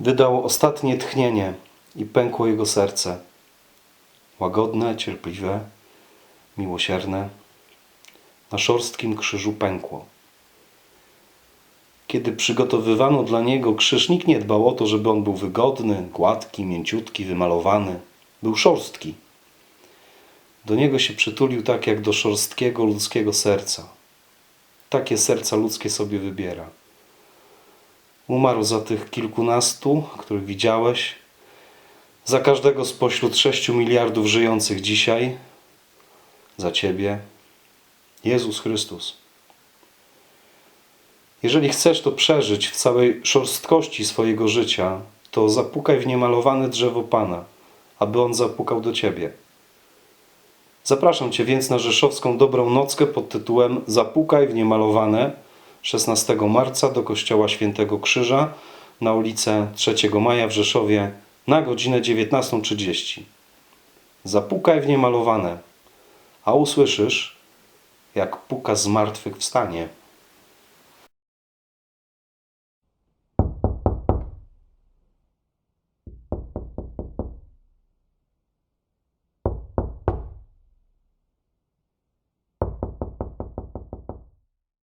wydał ostatnie tchnienie i pękło jego serce. Łagodne, cierpliwe, miłosierne, na szorstkim krzyżu pękło. Kiedy przygotowywano dla niego krzyż, nikt nie dbał o to, żeby on był wygodny, gładki, mięciutki, wymalowany. Był szorstki. Do niego się przytulił tak jak do szorstkiego ludzkiego serca. Takie serca ludzkie sobie wybiera. Umarł za tych kilkunastu, których widziałeś, za każdego spośród sześciu miliardów żyjących dzisiaj, za ciebie, Jezus Chrystus. Jeżeli chcesz to przeżyć w całej szorstkości swojego życia, to zapukaj w niemalowane drzewo Pana, aby On zapukał do Ciebie. Zapraszam Cię więc na rzeszowską dobrą nockę pod tytułem Zapukaj w niemalowane 16 marca do Kościoła Świętego Krzyża na ulicę 3 Maja w Rzeszowie na godzinę 19.30. Zapukaj w niemalowane, a usłyszysz, jak puka z wstanie.